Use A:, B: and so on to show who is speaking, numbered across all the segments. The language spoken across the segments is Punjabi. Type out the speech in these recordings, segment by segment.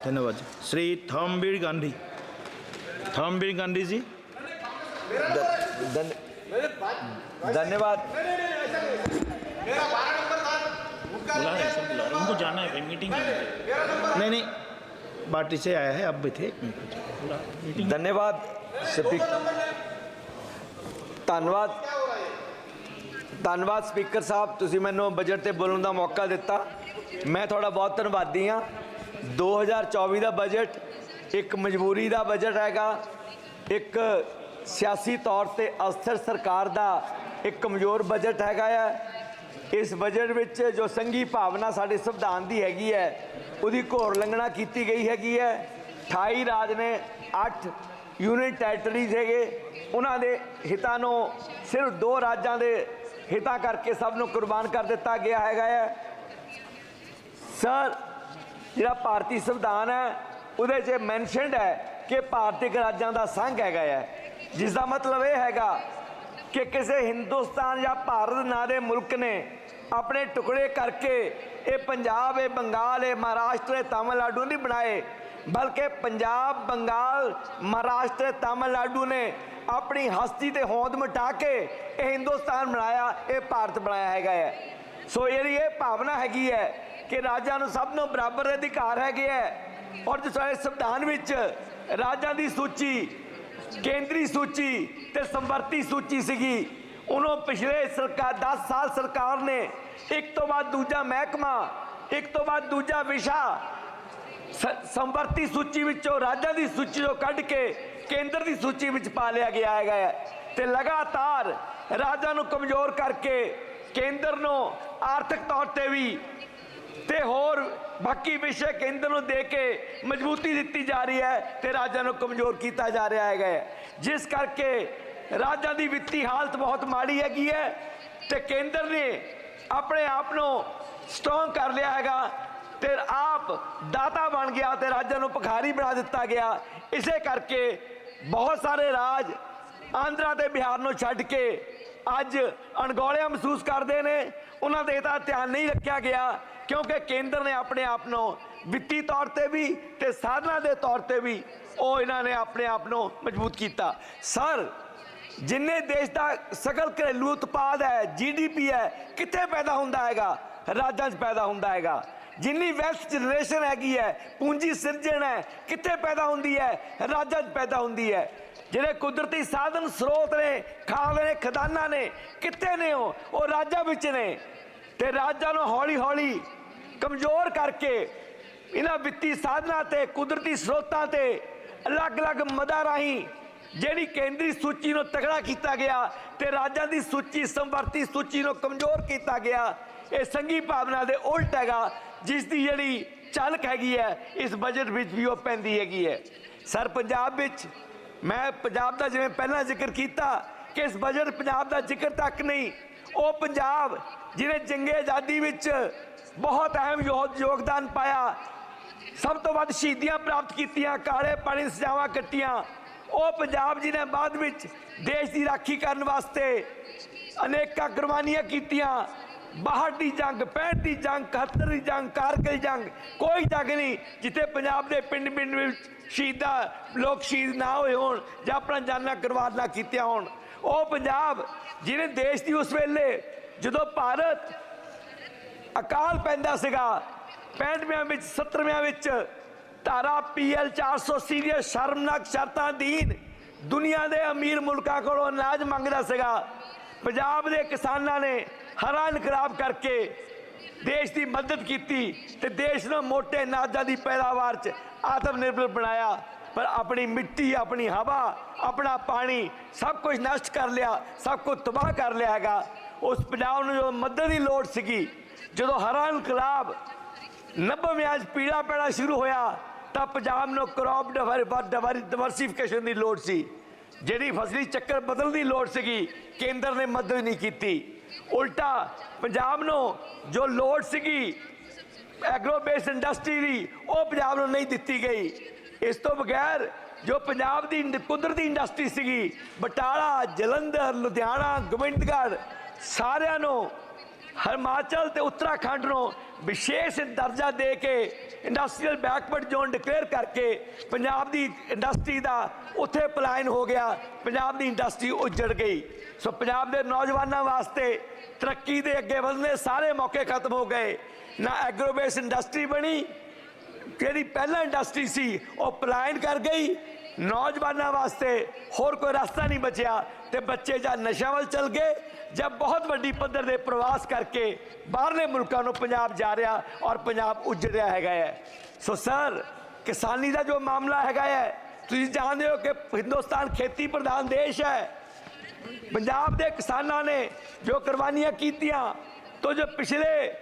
A: धन्यवाद श्री थॉमबीर गांधी थॉमबीर गांधी जी
B: धन- धन्यवाद
A: बुला रहे सब बुला रहे उनको जाना है कहीं मीटिंग जाना है नहीं नहीं पार्टी से आया है अब भी थे बुला मीटिंग
B: ਧੰਨਵਾਦ ਸਪੀਕਰ ਧੰਨਵਾਦ ਧੰਨਵਾਦ ਸਪੀਕਰ ਸਾਹਿਬ ਤੁਸੀਂ ਮੈਨੂੰ ਬਜਟ ਤੇ ਬੋਲਣ ਦਾ ਮੌਕਾ ਦਿੱਤਾ ਮੈਂ ਤੁਹਾਡਾ ਬਹੁਤ ਧੰਨਵਾਦੀ ਹਾਂ 2024 ਦਾ ਬਜਟ, ਇੱਕ ਮਜਬੂਰੀ ਦਾ ਬਜਟ ਹੈਗਾ, ਇੱਕ ਸਿਆਸੀ ਤੌਰ ਤੇ ਅਸਥਿਰ ਸਰਕਾਰ ਦਾ ਇੱਕ ਕਮਜ਼ੋਰ ਬਜਟ ਹੈਗਾ ਹੈ ਇਸ ਬਜਟ ਵਿੱਚ ਜੋ ਸੰਘੀ ਭਾਵਨਾ ਸਾਡੇ ਸੰਵਿਧਾਨ ਦੀ ਹੈਗੀ ਹੈ, ਉਹਦੀ ਘੋਰ ਲੰਘਣਾ ਕੀਤੀ ਗਈ ਹੈਗੀ ਹੈ। 28 ਰਾਜ ਨੇ 8 ਯੂਨਿਟ ਟੈਰੀਟਰੀਜ਼ ਹੈਗੇ, ਉਹਨਾਂ ਦੇ ਹਿੱਤਾਂ ਨੂੰ ਸਿਰਫ ਦੋ ਰਾਜਾਂ ਦੇ ਹਿੱਤਾਂ ਕਰਕੇ ਸਭ ਨੂੰ ਕੁਰਬਾਨ ਕਰ ਦਿੱਤਾ ਗਿਆ ਹੈਗਾ ਹੈ। ਸਰ ਜਿਹੜਾ ਭਾਰਤੀ ਸੰਵਿਧਾਨ ਹੈ, ਉਹਦੇ 'ਚ ਮੈਂਸ਼ਨਡ ਹੈ ਕਿ ਭਾਰਤੀ ਰਾਜਾਂ ਦਾ ਸੰਘ ਹੈਗਾ ਹੈ। ਜਿਸ ਦਾ ਮਤਲਬ ਇਹ ਹੈਗਾ ਕਿ ਕਿਸੇ ਹਿੰਦੁਸਤਾਨ ਜਾਂ ਭਾਰਤ ਨਾਂ ਦੇ ਮੁਲਕ ਨੇ ਆਪਣੇ ਟੁਕੜੇ ਕਰਕੇ ਇਹ ਪੰਜਾਬ, ਇਹ ਬੰਗਾਲ, ਇਹ ਮਹਾਰਾਸ਼ਟਰ, ਇਹ ਤਾਮਿਲਨਾਡੂ ਨਹੀਂ ਬਣਾਏ, ਬਲਕਿ ਪੰਜਾਬ, ਬੰਗਾਲ, ਮਹਾਰਾਸ਼ਟਰ ਤਾਮਿਲਨਾਡੂ ਨੇ ਆਪਣੀ ਹਸਤੀ ਤੇ ਹੋਂਦ ਮਿਟਾ ਕੇ ਇਹ ਹਿੰਦੁਸਤਾਨ ਬਣਾਇਆ, ਇਹ ਭਾਰਤ ਬਣਾਇਆ ਹੈਗਾ ਹੈ। ਸੋ ਜਿਹੜੀ ਇਹ ਭਾਵਨਾ ਹੈਗੀ ਹੈ ਕਿ ਰਾਜਾਂ ਨੂੰ ਸਭ ਨੂੰ ਬਰਾਬਰ ਅਧਿਕਾਰ ਹੈਗੇ ਹੈ ਔਰ ਜੋ ਸਾਡੇ ਸੰਵਿਧਾਨ ਵਿੱਚ ਰਾਜਾਂ ਦੀ ਸੂਚੀ, ਕੇਂਦਰੀ ਸੂਚੀ ਤੇ ਸੰਵਰਤੀ ਸੂਚੀ ਸੀਗੀ, ਉਹਨੂੰ ਪਿਛਲੇ ਸਰਕਾਰ 10 ਸਾਲ ਸਰਕਾਰ ਨੇ ਇੱਕ ਤੋਂ ਬਾਅਦ ਦੂਜਾ ਮਹਿਕਮਾ, ਇੱਕ ਤੋਂ ਬਾਅਦ ਦੂਜਾ ਵਿਸ਼ਾ ਸ- ਸੰਵਰਤੀ ਸੂਚੀ ਵਿੱਚੋਂ, ਰਾਜਾਂ ਦੀ ਸੂਚੀ ਤੋਂ ਕੱਢ ਕੇ ਕੇਂਦਰ ਦੀ ਸੂਚੀ ਵਿੱਚ ਪਾ ਲਿਆ ਗਿਆ ਹੈਗਾ ਹੈ ਤੇ ਲਗਾਤਾਰ ਰਾਜਾਂ ਨੂੰ ਕਮਜ਼ੋਰ ਕਰਕੇ ਕੇਂਦਰ ਨੂੰ ਆਰਥਿਕ ਤੌਰ ਤੇ ਵੀ ਤੇ ਹੋਰ ਬਾਕੀ ਵਿਸ਼ੇ ਕੇਂਦਰ ਨੂੰ ਦੇ ਕੇ ਮਜ਼ਬੂਤੀ ਦਿੱਤੀ ਜਾ ਰਹੀ ਹੈ ਤੇ ਰਾਜਾਂ ਨੂੰ ਕਮਜ਼ੋਰ ਕੀਤਾ ਜਾ ਰਿਹਾ ਹੈਗਾ ਹੈ। ਜਿਸ ਕਰਕੇ ਰਾਜਾਂ ਦੀ ਵਿੱਤੀ ਹਾਲਤ ਬਹੁਤ ਮਾੜੀ ਹੈਗੀ ਹੈ ਤੇ ਕੇਂਦਰ ਨੇ ਆਪਣੇ ਆਪ ਨੂੰ ਸਟਰੋਂਗ ਕਰ ਲਿਆ ਹੈਗਾ ਤੇ ਆਪ ਦਾਤਾ ਬਣ ਗਿਆ ਤੇ ਰਾਜਾਂ ਨੂੰ ਭਿਖਾਰੀ ਬਣਾ ਦਿੱਤਾ ਗਿਆ। ਇਸੇ ਕਰਕੇ ਬਹੁਤ ਸਾਰੇ ਰਾਜ ਆਂਧਰਾ ਤੇ ਬਿਹਾਰ ਨੂੰ ਛੱਡ ਕੇ ਅੱਜ ਅਣਗੌਲਿਆ ਮਹਿਸੂਸ ਕਰਦੇ ਨੇ। ਉਹਨਾਂ ਦੇ ਤਾਂ ਧਿਆਨ ਨਹੀਂ ਰੱਖਿਆ ਗਿਆ। ਕਿਉਂਕਿ ਕੇਂਦਰ ਨੇ ਆਪਣੇ ਆਪ ਨੂੰ ਵਿੱਤੀ ਤੌਰ ਤੇ ਵੀ ਤੇ ਸਾਧਨਾਂ ਦੇ ਤੌਰ ਤੇ ਵੀ ਉਹ ਇਹਨਾਂ ਨੇ ਆਪਣੇ ਆਪ ਨੂੰ ਮਜ਼ਬੂਤ ਕੀਤਾ। ਸਰ, ਜਿੰਨੇ ਦੇਸ਼ ਦਾ ਸਕਲ ਘਰੇਲੂ ਉਤਪਾਦ ਹੈ ਜੀਡੀਪੀ ਹੈ, ਕਿੱਥੇ ਪੈਦਾ ਹੁੰਦਾ ਹੈਗਾ? ਰਾਜਾਂ 'ਚ ਪੈਦਾ ਹੁੰਦਾ ਹੈਗਾ। ਜਿੰਨੀ ਵੈਲਥ ਜਨਰੇਸ਼ਨ ਹੈਗੀ ਹੈ, ਪੂੰਜੀ ਸਿਰਜਣ ਹੈ, ਕਿੱਥੇ ਪੈਦਾ ਹੁੰਦੀ ਹੈ? ਰਾਜਾਂ 'ਚ ਪੈਦਾ ਹੁੰਦੀ ਹੈ। ਜਿਹੜੇ ਕੁਦਰਤੀ ਸਾਧਨ ਸਰੋਤ ਨੇ, ਖਾਦ ਨੇ, ਖਦਾਨਾ ਨੇ, ਕਿੱਥੇ ਨੇ ਉਹ? ਉਹ ਰਾਜਾਂ ਵਿੱਚ ਨੇ। ਤੇ ਰਾਜਾਂ ਨੂੰ ਹੌਲੀ ਹੌਲੀ ਕਮਜ਼ੋਰ ਕਰਕੇ ਇਹਨਾਂ ਵਿੱਤੀ ਸਾਧਨਾਂ ਤੇ, ਕੁਦਰਤੀ ਸਰੋਤਾਂ ਤੇ ਅਲੱਗ-ਅਲੱਗ ਮਦਾਂ ਰਾਹੀਂ ਜਿਹੜੀ ਕੇਂਦਰੀ ਸੂਚੀ ਨੂੰ ਤਗੜਾ ਕੀਤਾ ਗਿਆ ਤੇ ਰਾਜਾਂ ਦੀ ਸੂਚੀ ਸੰਵਰਤੀ ਸੂਚੀ ਨੂੰ ਕਮਜ਼ੋਰ ਕੀਤਾ ਗਿਆ, ਇਹ ਸੰਘੀ ਭਾਵਨਾ ਦੇ ਉਲਟ ਹੈਗਾ ਜਿਸ ਦੀ ਜਿਹੜੀ ਚਾਲਕ ਹੈਗੀ ਹੈ, ਇਸ ਬਜਟ ਵਿੱਚ ਵੀ ਉਹ ਪੈਂਦੀ ਹੈਗੀ ਹੈ। ਸਰ, ਪੰਜਾਬ ਵਿੱਚ ਮੈਂ ਪੰਜਾਬ ਦਾ ਜਿਵੇਂ ਪਹਿਲਾਂ ਜ਼ਿਕਰ ਕੀਤਾ ਕਿ ਇਸ ਬਜਟ ਪੰਜਾਬ ਦਾ ਜ਼ਿਕਰ ਤੱਕ ਨਹੀਂ, ਉਹ ਪੰਜਾਬ ਜਿਹਨੇ ਜੰਗੇ ਆਜ਼ਾਦੀ ਵਿੱਚ ਬਹੁਤ ਅਹਿਮ ਯੋਗ- ਯੋਗਦਾਨ ਪਾਇਆ। ਸਭ ਤੋਂ ਵੱਧ ਸ਼ਹੀਦੀਆਂ ਪ੍ਰਾਪਤ ਕੀਤੀਆਂ, ਕਾਲੇ ਪਾਣੀ ਸਜ਼ਾਵਾਂ ਕੱਟੀਆਂ। ਉਹ ਪੰਜਾਬ ਜਿਹਨੇ ਬਾਅਦ ਵਿੱਚ ਦੇਸ਼ ਦੀ ਰਾਖੀ ਕਰਨ ਵਾਸਤੇ ਅਨੇਕਾਂ ਕੁਰਬਾਨੀਆਂ ਕੀਤੀਆਂ। 62 ਦੀ ਜੰਗ 65 ਦੀ ਜੰਗ 71 ਦੀ ਜੰਗ, ਕਾਰਗਿਲ ਜੰਗ, ਕੋਈ ਜੰਗ ਨਹੀਂ, ਜਿੱਥੇ ਪੰਜਾਬ ਦੇ ਪਿੰਡ ਪਿੰਡ ਵਿੱਚ ਸ਼ਹੀਦਾਂ, ਲੋਕ ਸ਼ਹੀਦ ਨਾ ਹੋਏ ਹੋਣ ਜਾਂ ਆਪਣਾ ਜਾਨਾਂ ਕੁਰਬਾਨ ਨਾ ਕੀਤੀਆਂ ਹੋਣ। ਉਹ ਪੰਜਾਬ, ਜਿਹਨੇ ਦੇਸ਼ ਦੀ ਉਸ ਵੇਲੇ ਜਦੋਂ ਭਾਰਤ ਅਕਾਲ ਪੈਂਦਾ ਸੀਗਾ। 65ਵਿਆਂ ਵਿੱਚ 70ਵਿਆਂ ਵਿੱਚ ਧਾਰਾ ਪੀਐਲ 480 ਦੀਆਂ ਸ਼ਰਮਨਾਕ ਸ਼ਰਤਾਂ ਅਧੀਨ ਦੁਨੀਆ ਦੇ ਅਮੀਰ ਮੁਲਕਾਂ ਕੋਲੋਂ ਅਨਾਜ ਮੰਗਦਾ ਸੀਗਾ। ਪੰਜਾਬ ਦੇ ਕਿਸਾਨਾਂ ਨੇ ਹਰਾ ਇਨਕਲਾਬ ਕਰਕੇ ਦੇਸ਼ ਦੀ ਮਦਦ ਕੀਤੀ ਤੇ ਦੇਸ਼ ਨੂੰ ਮੋਟੇ ਅਨਾਜਾਂ ਦੀ ਪੈਦਾਵਾਰ 'ਚ ਆਤਮ ਨਿਰਭਰ ਬਣਾਇਆ। ਪਰ ਆਪਣੀ ਮਿੱਟੀ, ਆਪਣੀ ਹਵਾ, ਆਪਣਾ ਪਾਣੀ ਸਭ ਕੁਝ ਨਸ਼ਟ ਕਰ ਲਿਆ, ਸਭ ਕੁਝ ਤਬਾਹ ਕਰ ਲਿਆ ਹੈਗਾ। ਉਸ ਪੰਜਾਬ ਨੂੰ ਜੋ ਮਦਦ ਦੀ ਲੋੜ ਸੀਗੀ, ਜਦੋਂ ਹਰਾ ਇਨਕਲਾਬ 90ਵਿਆਂ 'ਚ ਪੀੜਾ ਪੈਣਾ ਸ਼ੁਰੂ ਹੋਇਆ, ਤਾਂ ਪੰਜਾਬ ਨੂੰ ਕ੍ਰੌਪ ਡਿਵਰਸੀਫਿਕੇਸ਼ਨ ਦੀ ਲੋੜ ਸੀ। ਜਿਹੜੀ ਫਸਲੀ ਚੱਕਰ ਬਦਲਣ ਦੀ ਲੋੜ ਸੀਗੀ, ਕੇਂਦਰ ਨੇ ਮਦਦ ਨਹੀਂ ਕੀਤੀ। ਉਲਟਾ ਪੰਜਾਬ ਨੂੰ ਜੋ ਲੋੜ ਸੀਗੀ ਐਗਰੋ ਬੇਸ ਇੰਡਸਟਰੀ ਦੀ, ਉਹ ਪੰਜਾਬ ਨੂੰ ਨਹੀਂ ਦਿੱਤੀ ਗਈ। ਇਸ ਤੋਂ ਬਗੈਰ ਜੋ ਪੰਜਾਬ ਦੀ ਕੁਦਰਤੀ ਇੰਡਸਟਰੀ ਸੀਗੀ, ਬਟਾਲਾ, ਜਲੰਧਰ, ਲੁਧਿਆਣਾ, ਗੋਬਿੰਦਗੜ੍ਹ, ਸਾਰਿਆਂ ਨੂੰ, ਹਿਮਾਚਲ ਤੇ ਉੱਤਰਾਖੰਡ ਨੂੰ ਵਿਸ਼ੇਸ਼ ਦਰਜਾ ਦੇ ਕੇ ਇੰਡਸਟਰੀਅਲ ਬੈਕਵਰਡ ਜ਼ੋਨ ਡਿਕਲੇਅਰ ਕਰਕੇ ਪੰਜਾਬ ਦੀ ਇੰਡਸਟਰੀ ਦਾ ਉੱਥੇ ਪਲਾਇਨ ਹੋ ਗਿਆ, ਪੰਜਾਬ ਦੀ ਇੰਡਸਟਰੀ ਉੱਜੜ ਗਈ। ਸੋ ਪੰਜਾਬ ਦੇ ਨੌਜਵਾਨਾਂ ਵਾਸਤੇ ਤਰੱਕੀ ਦੇ ਅੱਗੇ ਵਧਣ ਸਾਰੇ ਮੌਕੇ ਖਤਮ ਹੋ ਗਏ। ਨਾ ਐਗਰੋਬੇਸ ਇੰਡਸਟਰੀ ਬਣੀ ਜਿਹੜੀ ਪਹਿਲਾਂ ਇੰਡਸਟਰੀ ਸੀ, ਉਹ ਪਲਾਇਨ ਕਰ ਗਈ। ਨੌਜਵਾਨਾਂ ਵਾਸਤੇ ਹੋਰ ਕੋਈ ਰਸਤਾ ਨਹੀਂ ਬਚਿਆ ਤੇ ਬੱਚੇ ਜਾਂ ਨਸ਼ਾ ਵੱਲ ਚਲ ਗਏ ਜਾਂ ਬਹੁਤ ਵੱਡੀ ਪੱਧਰ ਦੇ ਪ੍ਰਵਾਸ ਕਰਕੇ ਬਾਹਰਲੇ ਮੁਲਕਾਂ ਨੂੰ ਪੰਜਾਬ ਜਾ ਰਿਹਾ ਔਰ ਪੰਜਾਬ ਉੱਜੜ ਰਿਹਾ ਹੈਗਾ ਹੈ। ਸੋ ਸਰ ਕਿਸਾਨੀ ਦਾ ਜੋ ਮਾਮਲਾ ਹੈਗਾ ਹੈ, ਤੁਸੀਂ ਜਾਣਦੇ ਹੋ ਕਿ ਹਿੰਦੁਸਤਾਨ ਖੇਤੀ ਪ੍ਰਧਾਨ ਦੇਸ਼ ਹੈ। ਪੰਜਾਬ ਦੇ ਕਿਸਾਨਾਂ ਨੇ ਜੋ ਕੁਰਬਾਨੀਆਂ ਕੀਤੀਆਂ, ਤੋਂ ਜੋ ਪਿਛਲੇ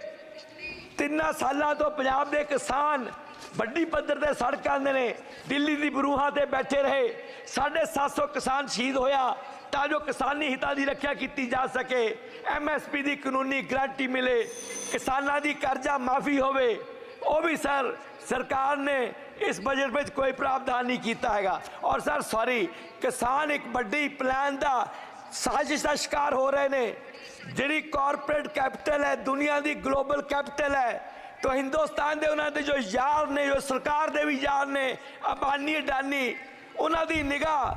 B: ਤਿੰਨਾਂ ਸਾਲਾਂ ਤੋਂ ਪੰਜਾਬ ਦੇ ਕਿਸਾਨ ਵੱਡੀ ਪੱਧਰ ਤੇ ਸੜਕਾਂ ਦੇ ਨੇ। ਦਿੱਲੀ ਦੀ ਬਰੂਹਾਂ ਤੇ ਬੈਠੇ ਰਹੇ। 750 ਕਿਸਾਨ ਸ਼ਹੀਦ ਹੋਇਆ। ਤਾਂ ਜੋ ਕਿਸਾਨੀ ਹਿੱਤਾਂ ਦੀ ਰੱਖਿਆ ਕੀਤੀ ਜਾ ਸਕੇ। ਐਮਐਸਪੀ ਦੀ ਕਾਨੂੰਨੀ ਗਰੰਟੀ ਮਿਲੇ। ਕਿਸਾਨਾਂ ਦੀ ਕਰਜ਼ਾ ਮਾਫੀ ਹੋਵੇ। ਉਹ ਵੀ ਸਰ, ਸਰਕਾਰ ਨੇ ਇਸ ਬਜਟ ਵਿੱਚ ਕੋਈ ਪ੍ਰਾਵਧਾਨ ਨਹੀਂ ਕੀਤਾ ਹੈਗਾ। ਔਰ ਸਰ ਸੌਰੀ ਕਿਸਾਨ ਇੱਕ ਵੱਡੀ ਪਲਾਨ ਦਾ ਸਾਜ਼ਿਸ਼ ਦਾ ਸ਼ਿਕਾਰ ਹੋ ਰਹੇ ਨੇ। ਜਿਹੜੀ ਕਾਰਪੋਰੇਟ ਕੈਪੀਟਲ ਹੈ, ਦੁਨੀਆ ਦੀ ਗਲੋਬਲ ਕੈਪੀਟਲ ਹੈ ਤਾਂ ਹਿੰਦੁਸਤਾਨ ਦੇ ਉਹਨਾਂ ਦੇ ਜੋ ਯਾਰ ਨੇ, ਜੋ ਸਰਕਾਰ ਦੇ ਵੀ ਯਾਰ ਨੇ ਅਬਾਨੀ ਅਡਾਨੀ ਉਹਨਾਂ ਦੀ ਨਿਗਾਹ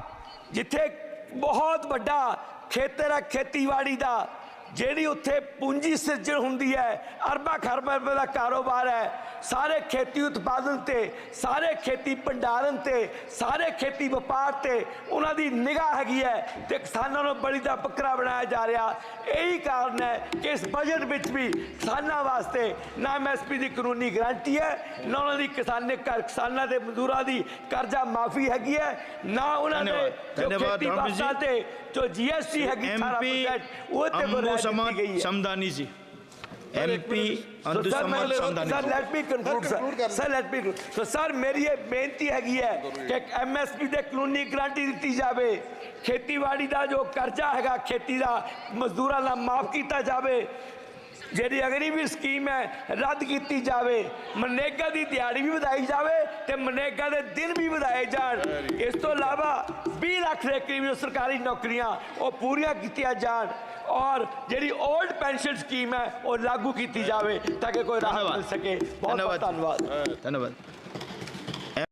B: ਜਿੱਥੇ ਬਹੁਤ ਵੱਡਾ ਖੇਤਰ ਹੈ ਖੇਤੀਬਾੜੀ ਦਾ ਜਿਹੜੀ ਉੱਥੇ ਪੂੰਜੀ ਸਿਰਜਣ ਹੁੰਦੀ ਹੈ ਅਰਬਾਂ ਖਰਬਾਂ ਰੁਪਏ ਦਾ ਕਾਰੋਬਾਰ ਹੈ ਸਾਰੇ ਖੇਤੀ ਉਤਪਾਦਨ ਤੇ ਸਾਰੇ ਖੇਤੀ ਭੰਡਾਰਨ ਤੇ ਸਾਰੇ ਖੇਤੀ ਵਪਾਰ ਤੇ ਉਹਨਾਂ ਦੀ ਨਿਗਾਹ ਹੈਗੀ ਹੈ ਤੇ ਕਿਸਾਨਾਂ ਨੂੰ ਬੜੀ ਦਾ ਬੱਕਰਾ ਬਣਾਇਆ ਜਾ ਰਿਹਾ। ਇਹੀ ਕਾਰਨ ਹੈ ਕਿ ਇਸ ਬਜਟ ਵਿੱਚ ਵੀ ਕਿਸਾਨਾਂ ਵਾਸਤੇ ਨਾ ਐਮਐਸਪੀ ਦੀ ਕਾਨੂੰਨੀ ਗਰੰਟੀ ਹੈ ਨਾ ਉਹਨਾਂ ਦੀ ਕਿਸਾਨੇ ਕਿਸਾਨਾਂ ਦੇ ਮਜ਼ਦੂਰਾਂ ਦੀ ਕਰਜ਼ਾ ਮਾਫੀ ਹੈਗੀ ਹੈ ਨਾ ਉਹਨਾਂ
A: ਨੇ
B: ਜੋ ਖੇਤੀ ਵਪਾਰ ਤੇ ਜੋ ਜੀਐਸਟੀ ਹੈਗੀ 18% ਉਹ ਤੇ
A: Samad Samdani
B: ji. MP
A: ਅੰਦੂ Samad
B: Samdani
A: sir
B: let me conclude sir sir let me so sir ਮੇਰੀ ਇਹ ਬੇਨਤੀ ਹੈਗੀ ਹੈ ਕਿ ਐਮਐਸਪੀ ਦੇ ਕਾਨੂੰਨੀ ਗਰੰਟੀ ਦਿੱਤੀ ਜਾਵੇ ਖੇਤੀਬਾੜੀ ਦਾ ਜੋ ਕਰਜ਼ਾ ਹੈਗਾ ਖੇਤੀ ਦਾ ਮਜ਼ਦੂਰਾਂ ਦਾ ਮਾਫ ਕੀਤਾ ਜਾਵੇ ਜਿਹੜੀ ਅਗਰੀ ਵੀ ਸਕੀਮ ਹੈ ਰੱਦ ਕੀਤੀ ਜਾਵੇ ਮਨੇਗਾ ਦੀ ਦਿਹਾੜੀ ਵੀ ਵਧਾਈ ਜਾਵੇ ਤੇ ਮਨੇਗਾ ਦੇ ਦਿਨ ਵੀ ਵਧਾਏ ਜਾਣ ਇਸ ਤੋਂ ਇਲਾਵਾ भी लाख दे करीबियों सरकारी नौकरियाँ और पूरियाँ कितिया जान। और जेरी ओल्ड पेंशन स्कीम है और लागू की जाए ताकि कोई राहत मिल सके। बहुत बहुत
A: धन्यवाद। धन्यवाद।